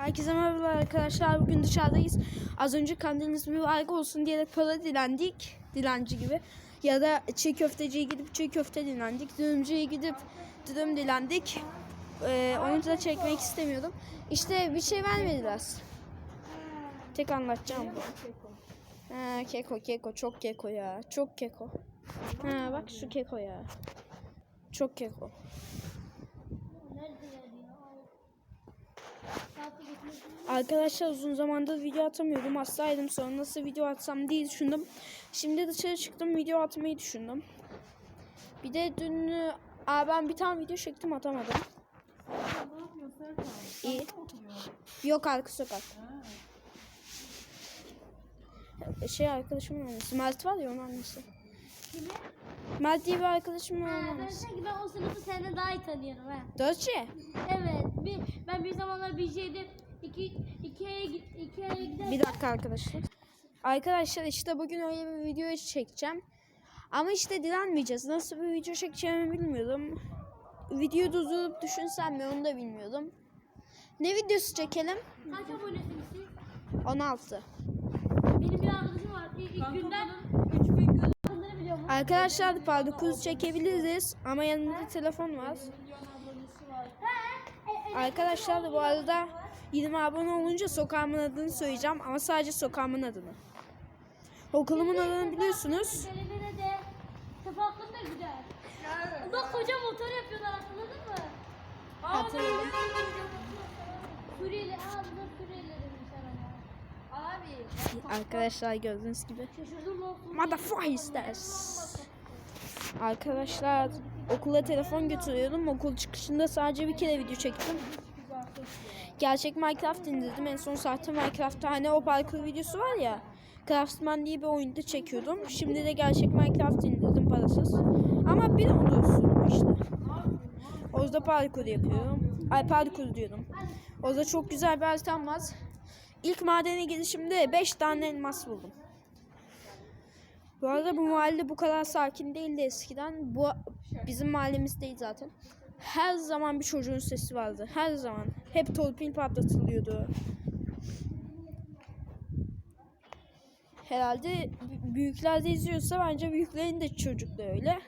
Herkese merhabalar arkadaşlar. Bugün dışarıdayız. Az önce kandiliniz mübarek olsun diyerek para dilendik. Dilenci gibi. Ya da çiğ köfteciye gidip çiğ köfte dilendik. Dürümcüye gidip dürüm dilendik. Ee, onu da çekmek istemiyordum. İşte bir şey vermediler. Tek anlatacağım bu. Ha, keko keko çok keko ya. Çok keko. Ha bak şu keko ya. Çok keko. Arkadaşlar uzun zamandır video atamıyordum. Hastaydım sonra nasıl video atsam diye düşündüm. Şimdi dışarı çıktım video atmayı düşündüm. Bir de dün aa, ben bir tane video çektim atamadım. İyi. Yok arka sokak. Şey arkadaşımın annesi. Mert var ya onun annesi. Mert diye bir arkadaşımın annesi. Sanki ben o sınıfı senden daha iyi tanıyorum ha. Dörtçe. Evet. Bir, ben bir zamanlar bir şeyde iki, Ikea'ya git, Ikea'ya gider. Bir dakika arkadaşlar. Arkadaşlar işte bugün öyle bir video çekeceğim. Ama işte direnmeyeceğiz. Nasıl bir video çekeceğimi bilmiyordum. Video durdurup düşünsem mi onu da bilmiyordum. Ne videosu çekelim? Kaç abonesiniz siz? 16. Benim bir arkadaşım var. İlk, ilk günden 3000 gönderdiğini biliyor musun? Arkadaşlar parkur çekebiliriz ama yanımda telefon var. Arkadaşlar bu arada 20 abone olunca sokağımın adını söyleyeceğim ama sadece sokağımın adını. Okulumun adını biliyorsunuz. Da güzel. Bak koca motor yapıyorlar hatırladın mı? Hatırladım. Suriyeli. Abi. Arkadaşlar gördüğünüz gibi. Motherfuckers. Arkadaşlar okula telefon götürüyordum. Okul çıkışında sadece bir kere video çektim. Gerçek Minecraft indirdim. En son sahte Minecraft'ta hani o parkur videosu var ya. Craftsman diye bir oyunda çekiyordum. Şimdi de gerçek Minecraft indirdim parasız. Ama bir olsun işte. Orada parkur yapıyorum. Ay parkur diyorum. Orada çok güzel bir haritam var. İlk madene girişimde 5 tane elmas buldum. Bu arada bu mahalle bu kadar sakin değildi eskiden. Bu bizim mahallemiz değil zaten. Her zaman bir çocuğun sesi vardı. Her zaman. Hep torpil patlatılıyordu. Herhalde büyükler de izliyorsa bence büyüklerin de çocuk da öyle.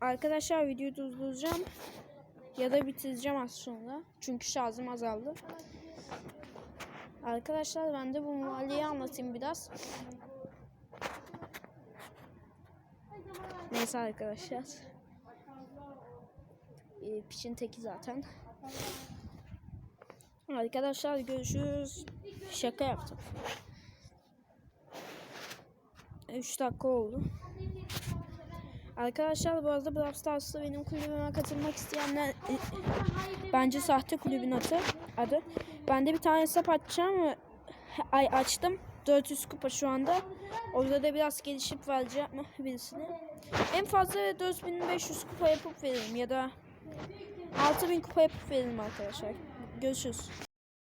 Arkadaşlar videoyu durduracağım. Ya da bitireceğim az sonra. Çünkü şarjım azaldı. Arkadaşlar ben de bu mahalleyi anlatayım biraz. Neyse arkadaşlar. Ee, piçin teki zaten. Arkadaşlar görüşürüz. Şaka yaptım. 3 dakika oldu. Arkadaşlar bu arada Brawl Stars'ta benim kulübüme katılmak isteyenler bence sahte kulübün adı. adı. Ben de bir tane hesap açacağım. Ay açtım. 400 kupa şu anda. Orada da biraz gelişip vereceğim birisine. En fazla 4500 kupa yapıp veririm ya da 6000 kupa yapıp veririm arkadaşlar. Görüşürüz.